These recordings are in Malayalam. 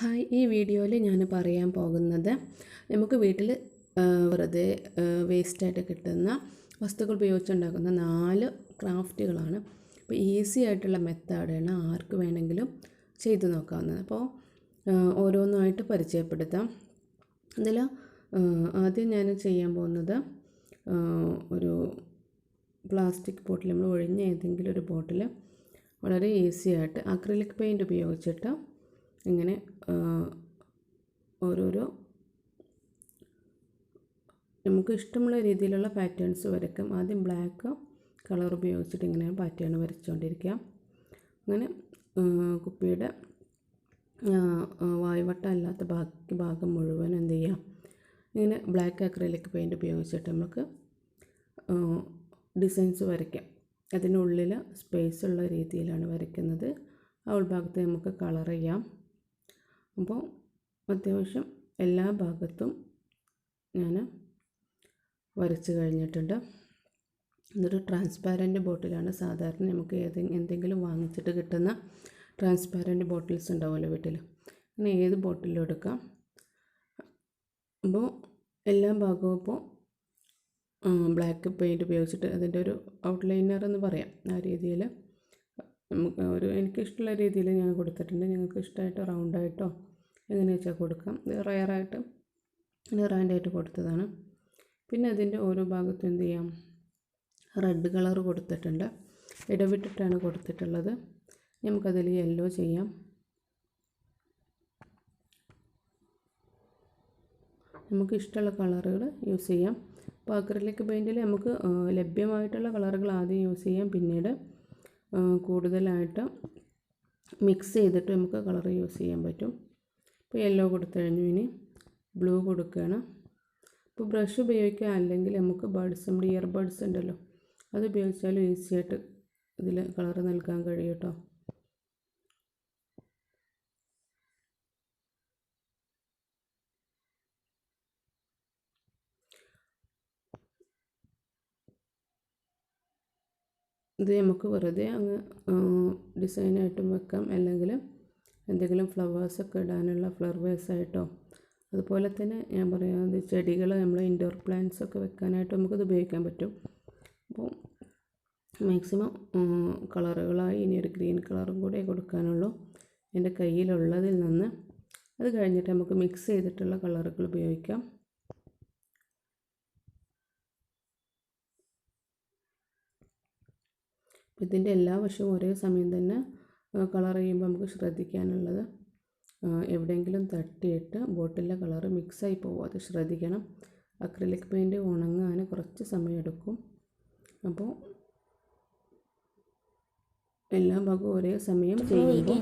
ഹായ് ഈ വീഡിയോയിൽ ഞാൻ പറയാൻ പോകുന്നത് നമുക്ക് വീട്ടിൽ വെറുതെ വേസ്റ്റായിട്ട് കിട്ടുന്ന വസ്തുക്കൾ ഉപയോഗിച്ചുണ്ടാക്കുന്ന നാല് ക്രാഫ്റ്റുകളാണ്. അപ്പോൾ ഈസി ആയിട്ടുള്ള മെത്തേഡാണ് ആർക്ക് വേണമെങ്കിലും ചെയ്തു നോക്കാവുന്നത്. അപ്പോൾ ഓരോന്നായിട്ട് പരിചയപ്പെടുത്താം. അതിൽ ആദ്യം ഞാൻ ചെയ്യാൻ പോകുന്നത് ഒരു പ്ലാസ്റ്റിക് ബോട്ടിൽ നമ്മൾ ഒഴിഞ്ഞ ഏതെങ്കിലും ഒരു ബോട്ടിൽ വളരെ ഈസി ആയിട്ട് അക്രിലിക് പെയിന്റ് ഉപയോഗിച്ചിട്ട് ഇങ്ങനെ ഓരോരോ നമുക്ക് ഇഷ്ടമുള്ള രീതിയിലുള്ള പാറ്റേൺസ് വരയ്ക്കാം. ആദ്യം ബ്ലാക്ക് കളർ ഉപയോഗിച്ചിട്ട് ഇങ്ങനെ പാറ്റേൺ വരച്ചുകൊണ്ടിരിക്കുക. അങ്ങനെ കുപ്പിയുടെ വായുവട്ടം അല്ലാത്ത ബാക്കി ഭാഗം മുഴുവൻ എന്ത് ചെയ്യാം? ഇങ്ങനെ ബ്ലാക്ക് അക്രലിക് പെയിന്റ് ഉപയോഗിച്ചിട്ട് നമുക്ക് ഡിസൈൻസ് വരയ്ക്കാം. അതിനുള്ളിൽ സ്പേസ് ഉള്ള രീതിയിലാണ് വരയ്ക്കുന്നത്. ആ ഉൾഭാഗത്ത് നമുക്ക് കളർ ചെയ്യാം. അപ്പോൾ അത്യാവശ്യം എല്ലാ ഭാഗത്തും ഞാൻ വരച്ച് കഴിഞ്ഞിട്ടുണ്ട്. ഇതൊരു ട്രാൻസ്പാരന്റ് ബോട്ടിലാണ് സാധാരണ നമുക്ക് എന്തെങ്കിലും വാങ്ങിച്ചിട്ട് കിട്ടുന്ന ട്രാൻസ്പാരന്റ് ബോട്ടിൽസ് ഉണ്ടാവുമല്ലോ വീട്ടിൽ. അങ്ങനെ ഏത് ബോട്ടിലും എടുക്കാം. അപ്പോൾ എല്ലാ ഭാഗവും ഇപ്പോൾ ബ്ലാക്ക് പെയിന്റ് ഉപയോഗിച്ചിട്ട് അതിന്റെ ഒരു ഔട്ട്ലൈനർ എന്ന് പറയാം ആ രീതിയിൽ. നമുക്ക് ഒരു എനിക്കിഷ്ടമുള്ള രീതിയിൽ ഞാൻ കൊടുത്തിട്ടുണ്ട്. നിങ്ങൾക്ക് ഇഷ്ടമായിട്ടോ റൗണ്ടായിട്ടോ എങ്ങനെ വെച്ചാൽ കൊടുക്കാം. ഇത് റയറായിട്ട് റാൻഡായിട്ട് കൊടുത്തതാണ്. പിന്നെ അതിന്റെ ഓരോ ഭാഗത്തും എന്ത് ചെയ്യാം? റെഡ് കളർ കൊടുത്തിട്ടുണ്ട്. ഇടവിട്ടിട്ടാണ് കൊടുത്തിട്ടുള്ളത്. നമുക്കതിൽ യെല്ലോ ചെയ്യാം. നമുക്ക് ഇഷ്ടമുള്ള കളറുകൾ യൂസ് ചെയ്യാം. അപ്പോൾ അക്രലിക് പെയിന്റിൽ നമുക്ക് ലഭ്യമായിട്ടുള്ള കളറുകൾ ആദ്യം യൂസ് ചെയ്യാം. പിന്നീട് കൂടുതലായിട്ട് മിക്സ് ചെയ്തിട്ട് നമുക്ക് കളർ യൂസ് ചെയ്യാൻ പറ്റും. ഇപ്പോൾ യെല്ലോ കൊടുത്തു കഴിഞ്ഞു ഇനി ബ്ലൂ കൊടുക്കുകയാണ്. ഇപ്പോൾ ബ്രഷ് ഉപയോഗിക്കുക അല്ലെങ്കിൽ നമുക്ക് ബഡ്സ് നമ്മുടെ ഇയർ ബഡ്സ് ഉണ്ടല്ലോ അത് ഉപയോഗിച്ചാലും ഈസി ആയിട്ട് ഇതിൽ കളർ നൽകാൻ കഴിയും കേട്ടോ. ഇത് നമുക്ക് വെറുതെ അങ്ങ് ഡിസൈനായിട്ടും വെക്കാം. അല്ലെങ്കിൽ എന്തെങ്കിലും ഫ്ലവേഴ്സൊക്കെ ഇടാനുള്ള ഫ്ലവർ വേസായിട്ടോ അതുപോലെ തന്നെ ഞാൻ പറയാം ചെടികൾ നമ്മൾ ഇൻഡോർ പ്ലാന്റ്സ് ഒക്കെ വെക്കാനായിട്ട് നമുക്കത് ഉപയോഗിക്കാൻ പറ്റും. അപ്പോൾ മാക്സിമം കളറുകളായി ഇനി ഒരു ഗ്രീൻ കളറും കൂടെ കൊടുക്കാനുള്ളൂ. എന്റെ കയ്യിലുള്ളതിൽ നിന്ന് അത് കഴിഞ്ഞിട്ട് നമുക്ക് മിക്സ് ചെയ്തിട്ടുള്ള കളറുകൾ ഉപയോഗിക്കാം. ഇതിന്റെ എല്ലാ വശവും ഒരേ സമയം തന്നെ കളർ ചെയ്യുമ്പോൾ നമുക്ക് ശ്രദ്ധിക്കാനുള്ളത് എവിടെയെങ്കിലും തട്ടിയിട്ട് ബോട്ടിലെ കളർ മിക്സായി പോകാതെ അത് ശ്രദ്ധിക്കണം. അക്രിലിക് പെയിന്റ് ഉണങ്ങാൻ കുറച്ച് സമയം എടുക്കും അപ്പോൾ എല്ലാ ഭാഗവും ഒരേ സമയം ചെയ്യുമ്പോൾ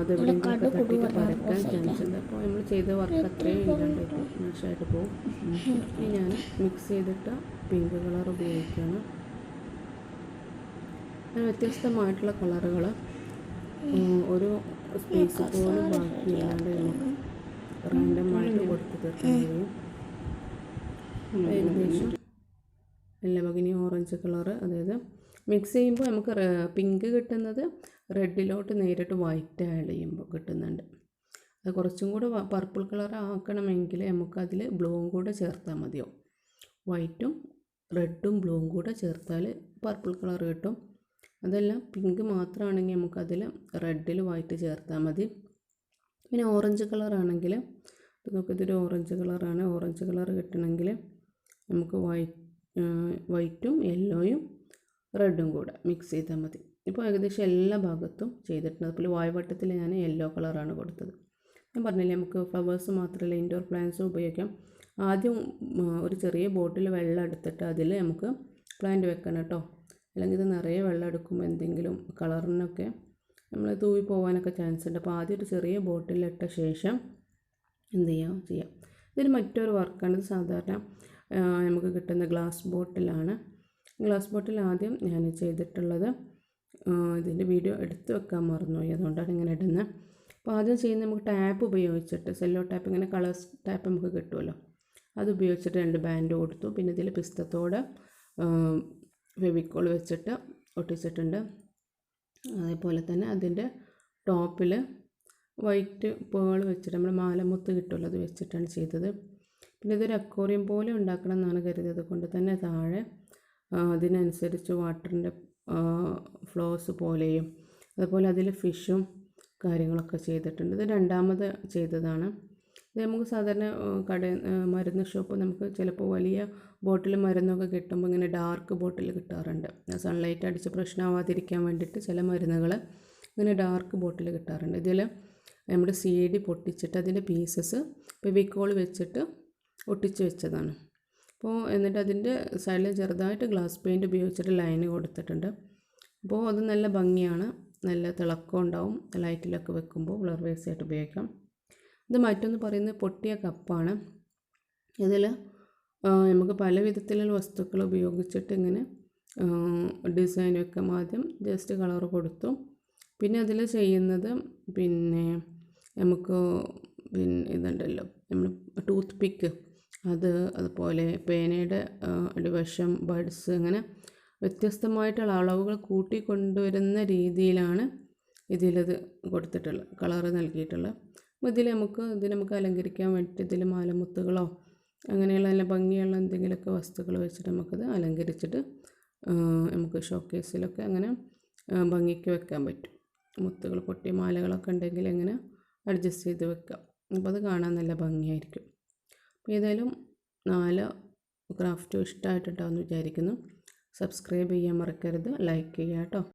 അത് എവിടെയെങ്കിലും തട്ടിയിട്ട് പരക്കാൻ ചാൻസ് ഉണ്ട്. അപ്പോൾ നമ്മൾ ചെയ്ത വർക്ക് അത്രയും ഇല്ലാണ്ട് മോശമായിട്ട് പോകും ഇനി ഞാൻ മിക്സ് ചെയ്തിട്ട് പിങ്ക് കളർ ഉപയോഗിക്കുകയാണ് വ്യത്യസ്തമായിട്ടുള്ള കളറുകൾ ഒരു സ്പേസ് പോലും ബാക്കിയില്ലാണ്ട് നമുക്ക് റാൻഡമായിട്ട് കൊടുത്ത് തീർക്കാൻ കഴിയും. ഏകദേശം. എല്ലാ വകിനി ഓറഞ്ച് കളറ് അതായത് മിക്സ് ചെയ്യുമ്പോൾ നമുക്ക് പിങ്ക് കിട്ടുന്നത് റെഡിലോട്ട് നേരിട്ട് വൈറ്റ് ആഡ് ചെയ്യുമ്പോൾ കിട്ടുന്നുണ്ട്. അത് കുറച്ചും കൂടെ പർപ്പിൾ കളർ ആക്കണമെങ്കിൽ നമുക്കതിൽ ബ്ലൂവും കൂടെ ചേർത്താൽ മതിയോ? വൈറ്റും റെഡും ബ്ലൂവും കൂടെ ചേർത്താൽ പർപ്പിൾ കളർ കിട്ടും. അതെല്ലാം പിങ്ക് മാത്രമാണെങ്കിൽ നമുക്കതിൽ റെഡിൽ വൈറ്റ് ചേർത്താൽ മതി. പിന്നെ ഓറഞ്ച് കളറാണെങ്കിൽ ഇതൊരു ഓറഞ്ച് കളറാണ് ഓറഞ്ച് കളർ കിട്ടണമെങ്കിൽ നമുക്ക് വൈറ്റ് വൈറ്റും യെല്ലോയും റെഡും കൂടെ മിക്സ് ചെയ്താൽ മതി. ഇപ്പോൾ ഏകദേശം എല്ലാ ഭാഗത്തും ചെയ്തിട്ടുണ്ട്. അതുപോലെ വായവട്ടത്തിൽ ഞാൻ യെല്ലോ കളറാണ് കൊടുത്തത്. ഞാൻ പറഞ്ഞില്ലേ നമുക്ക് ഫ്ലവേഴ്സ് മാത്രമല്ല ഇൻഡോർ പ്ലാന്റ്സും ഉപയോഗിക്കാം. ആദ്യം ഒരു ചെറിയ ബോട്ടിൽ വെള്ളം എടുത്തിട്ട് അതിൽ നമുക്ക് പ്ലാന്റ് വെക്കണം കേട്ടോ അല്ലെങ്കിൽ ഇത് നിറയെ വെള്ളം എടുക്കുമ്പോൾ എന്തെങ്കിലും കളറിനൊക്കെ നമ്മൾ തൂവി പോകാനൊക്കെ ചാൻസ് ഉണ്ട്. അപ്പോൾ ആദ്യം ഒരു ചെറിയ ബോട്ടിലിട്ട ശേഷം എന്ത് ചെയ്യാം? ചെയ്യാം. ഇതൊരു മറ്റൊരു വർക്കാണ് ഇത് സാധാരണ നമുക്ക് കിട്ടുന്ന ഗ്ലാസ് ബോട്ടിലാണ് ഗ്ലാസ് ബോട്ടിൽ ആദ്യം ഞാൻ ചെയ്തിട്ടുള്ളത് ഇതിന്റെ വീഡിയോ എടുത്തു വെക്കാൻ മറന്നുപോയി. അതുകൊണ്ടാണ് ഇങ്ങനെ ഇടുന്നത് അപ്പോൾ ആദ്യം ചെയ്യുന്ന നമുക്ക് ടാപ്പ് ഉപയോഗിച്ചിട്ട് സെല്ലോ ടാപ്പ് ഇങ്ങനെ കളേഴ്സ് ടാപ്പ് നമുക്ക് കിട്ടുമല്ലോ അത് ഉപയോഗിച്ചിട്ട് രണ്ട് ബാൻഡ് കൊടുത്തു. പിന്നെ ഇതിൽ പിസ്തത്തോട് ഫെവിക്കോൾ വെച്ചിട്ട് ഒട്ടിച്ചിട്ടുണ്ട്. അതേപോലെ തന്നെ അതിന്റെ ടോപ്പിൽ വൈറ്റ് പേൾ വെച്ചിട്ട് നമ്മൾ മാലമുത്ത് കിട്ടുമല്ലോ അത് വെച്ചിട്ടാണ് ചെയ്തത്. പിന്നെ ഇതൊരു അക്വോറിയം പോലെ ഉണ്ടാക്കണം എന്നാണ് കരുതിയത്. കൊണ്ട് തന്നെ താഴെ അതിനനുസരിച്ച് വാട്ടറിന്റെ ഫ്ലോസ് പോലെയും അതുപോലെ അതിൽ ഫിഷും കാര്യങ്ങളൊക്കെ ചെയ്തിട്ടുണ്ട്. ഇത് രണ്ടാമത് ചെയ്തതാണ്. ഇത് നമുക്ക് സാധാരണ കട മരുന്ന് ഷോപ്പ് നമുക്ക് ചിലപ്പോൾ വലിയ ബോട്ടിൽ മരുന്നൊക്കെ കിട്ടുമ്പോൾ ഇങ്ങനെ ഡാർക്ക് ബോട്ടിൽ കിട്ടാറുണ്ട്. സൺലൈറ്റ് അടിച്ച് പ്രശ്നമാവാതിരിക്കാൻ വേണ്ടിയിട്ട് ചില മരുന്നുകൾ ഇങ്ങനെ ഡാർക്ക് ബോട്ടിൽ കിട്ടാറുണ്ട്. ഇതിൽ നമ്മുടെ സി ഡി പൊട്ടിച്ചിട്ട് അതിന്റെ പീസസ് ഫെവിക്കോൾ വെച്ചിട്ട് ഒട്ടിച്ച് വെച്ചതാണ്. അപ്പോൾ എന്നിട്ട് അതിന്റെ സൈഡിൽ ചെറുതായിട്ട് ഗ്ലാസ് പെയിന്റ് ഉപയോഗിച്ചിട്ട് ലൈന് കൊടുത്തിട്ടുണ്ട്. അപ്പോൾ അത് നല്ല ഭംഗിയാണ്. നല്ല തിളക്കം ഉണ്ടാവും. ലൈറ്റിലൊക്കെ വെക്കുമ്പോൾ വേസ് ആയിട്ട് ഉപയോഗിക്കാം. ഇത് മറ്റൊന്ന് പറയുന്നത് പൊട്ടിയ കപ്പാണ്. ഇതിൽ നമുക്ക് പല വിധത്തിലുള്ള വസ്തുക്കൾ ഉപയോഗിച്ചിട്ട് ഇങ്ങനെ ഡിസൈൻ ആദ്യം ജസ്റ്റ് കളർ കൊടുത്തു. പിന്നെ അതിൽ ചെയ്യുന്നത് പിന്നെ നമുക്ക് പിന്നെ ഇതുണ്ടല്ലോ നമ്മൾ ടൂത്ത് പിക്ക്. അത് അതുപോലെ പേനയുടെ അടിവശം ബഡ്സ് അങ്ങനെ വ്യത്യസ്തമായിട്ടുള്ള അളവുകൾ കൂട്ടി കൊണ്ടുവരുന്ന രീതിയിലാണ് ഇതിലത് കൊടുത്തിട്ടുള്ളത് കളറ് നൽകിയിട്ടുള്ളത്. അപ്പോൾ ഇതിൽ നമുക്ക് ഇത് നമുക്ക് അലങ്കരിക്കാൻ വേണ്ടിയിട്ട് ഇതിൽ മാലമുത്തുകളോ അങ്ങനെയുള്ള നല്ല ഭംഗിയുള്ള എന്തെങ്കിലുമൊക്കെ വസ്തുക്കൾ വെച്ചിട്ട് നമുക്കത് അലങ്കരിച്ചിട്ട് നമുക്ക് ഷോക്കേസിലൊക്കെ അങ്ങനെ ഭംഗിക്ക് വെക്കാൻ പറ്റും. മുത്തുകൾ പൊട്ടിയ മാലകളൊക്കെ ഉണ്ടെങ്കിൽ എങ്ങനെ അഡ്ജസ്റ്റ് ചെയ്ത് വെക്കാം. അപ്പോൾ അത് കാണാൻ നല്ല ഭംഗിയായിരിക്കും. അപ്പോൾ ഏതായാലും നാല് ക്രാഫ്റ്റും ഇഷ്ടമായിട്ടുണ്ടാവുമെന്ന് വിചാരിക്കുന്നു. സബ്സ്ക്രൈബ് ചെയ്യാൻ മറക്കരുത്. ലൈക്ക് ചെയ്യാം കേട്ടോ